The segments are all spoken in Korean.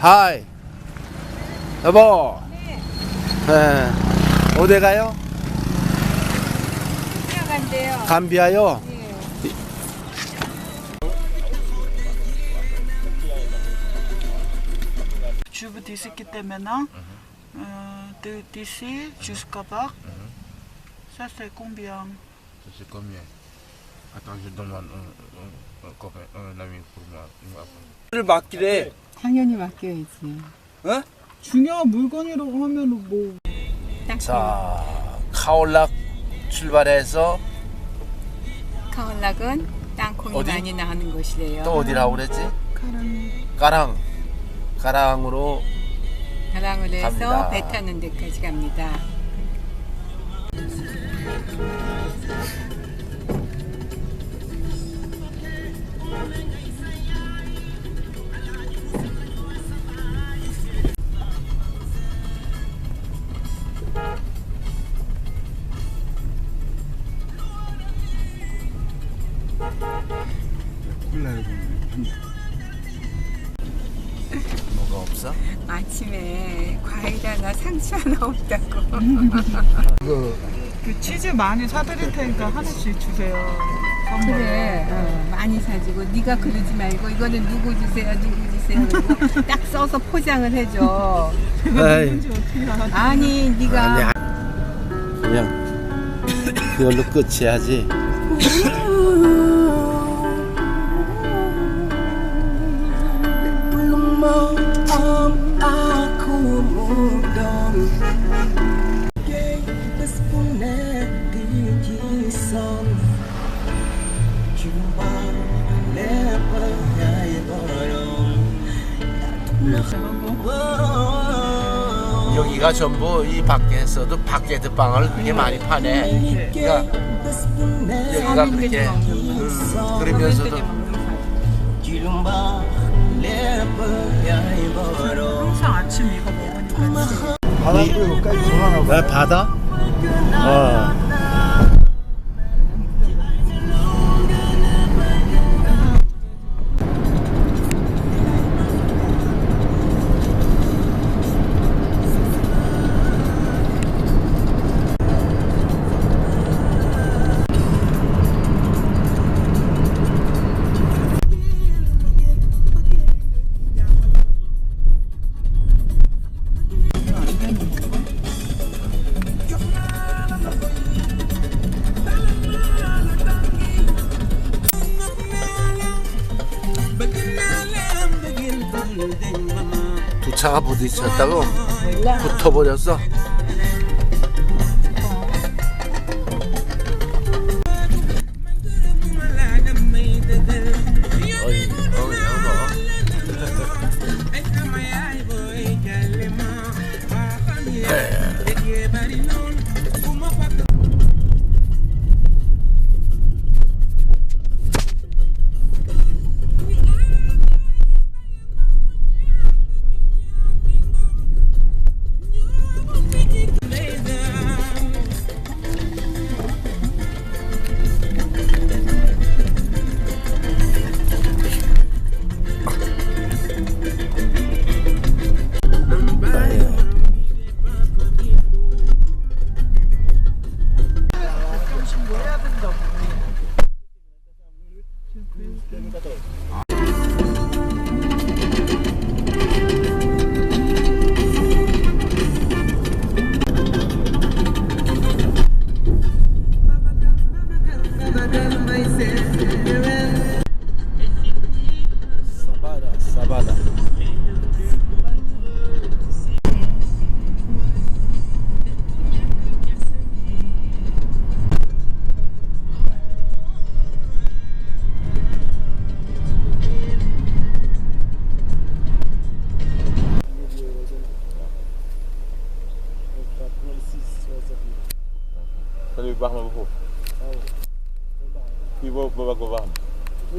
하이. 여보. 네. 어디 가요? 간대요. 감비아요? 예. Maintenant. Euh, de- D'ici jusqu'à bas. Ça c'est combien C'est combien Attends, je demande un, un, un copain, un ami pour moi. Il prendre. 를 맡기래. 당연히 맡겨야지. 중요한 물건이라고 하면 뭐 자, 카올락 출발해서 카올락은 땅콩이 어디? 많이 나는 곳이래요. 또 어디라고 그랬지? 가랑 까랑. 까랑으로 가랑을 해서 갑니다. 배 타는 데까지 갑니다. 아침에 과일 하나 상추 하나 없다고. 그 치즈 많이 사드릴 테니까 하나씩 주세요. 선물. 그래 어, 많이 사주고 네가 그러지 말고 이거는 누구 주세요 누구 주세요 딱 써서 포장을 해줘 에이. 누군지 어떻게 알아? 아니 네가 아- 그냥 그걸로 끝이야지. 여기가 전부 이 밖에서도 밖에드 빵을 그렇게 많이 파네. 그러니까 여기가 그렇게 음, 그러면서도 항상 아침 이거 먹으 니까 왜 바다? 어. 두 차가 부딪혔다고 붙어버렸어.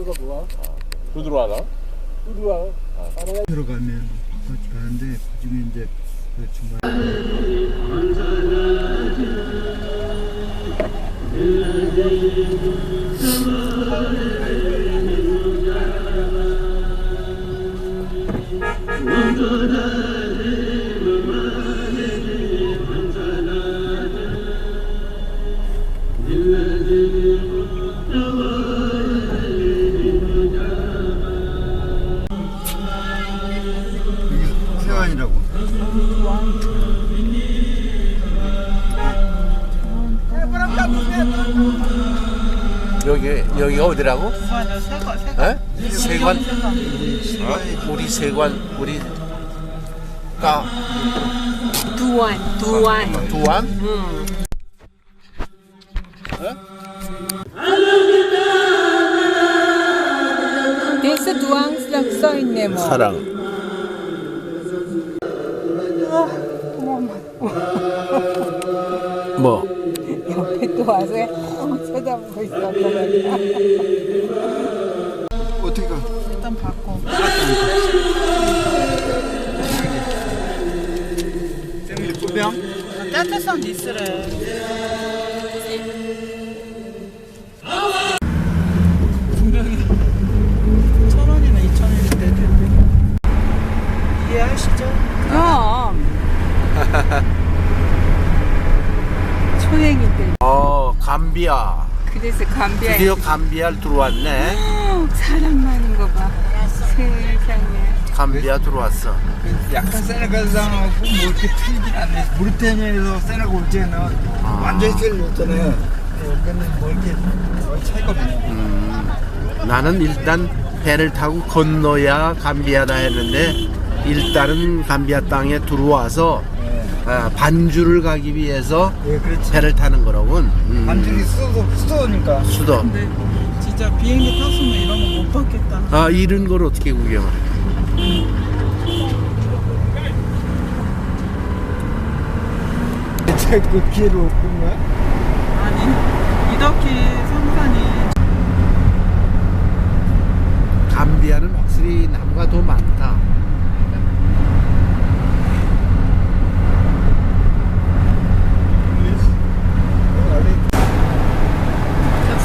Tout droit la 들어가면 같이 가는데 그중에 이제 그 중간 원이라고. 여기 여기 어디라고? 세관. 세관, 우리 세관 우리 까 두원 두원 두원. 여기서 두왕 써 있네 뭐. 사랑. 뭐? 옆에 또 와서 쳐다보고 말이야. 어떻게 가? 일단 받고 생리 부병? 따뜻한 니스래 분명히 천 원이나 이천 원일 텐데 이해하시죠? 그럼. 초행인들. 어 감비아. 그래서 감비아에 드디어 감비아를 들어왔네. 사람 많은 거 봐. 세상에. 감비아 들어왔어. 약간 세네갈상하고 뭐 이렇게 틀리진 않네. 브리테니아에서 세네갈 올 때는 완전히 틀렸잖아요. 여기는 뭐 이렇게 거의 차이가 없네. 나는 일단 배를 타고 건너야 감비아다 했는데 일단은 감비아 땅에 들어와서 아, 반주를 가기 위해서 예, 그렇지. 배를 타는 거라군. 음, 반죽이 수도, 수도니까. 수도. 근데 진짜 비행기 탔으면 이런 거못 받겠다 아 이런 걸 어떻게 구경을? 해? 그 기회를 본 거야? 아니 이덕희 상산이 감비아는 확실히 나무가 더 많다.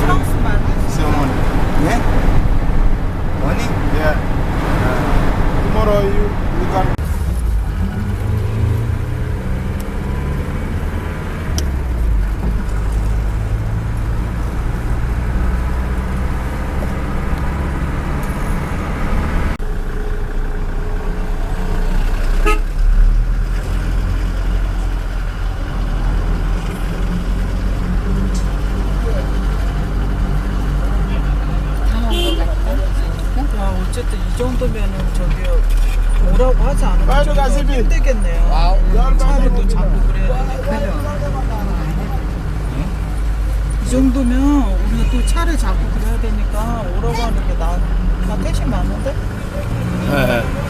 프랑스 말 Someone. Yeah? Money? Yeah. tomorrow you, you can 야 어쨌든 이 정도면은 저기요 오라고 하지 않으면 빨리 저기요 가시비. 힘들겠네요. 차를 또 잡고 그래야 되니까. 이 정도면 우리가 또 차를 잡고 그래야 되니까 오라고 하는 게 나 나 택시 많은데? 여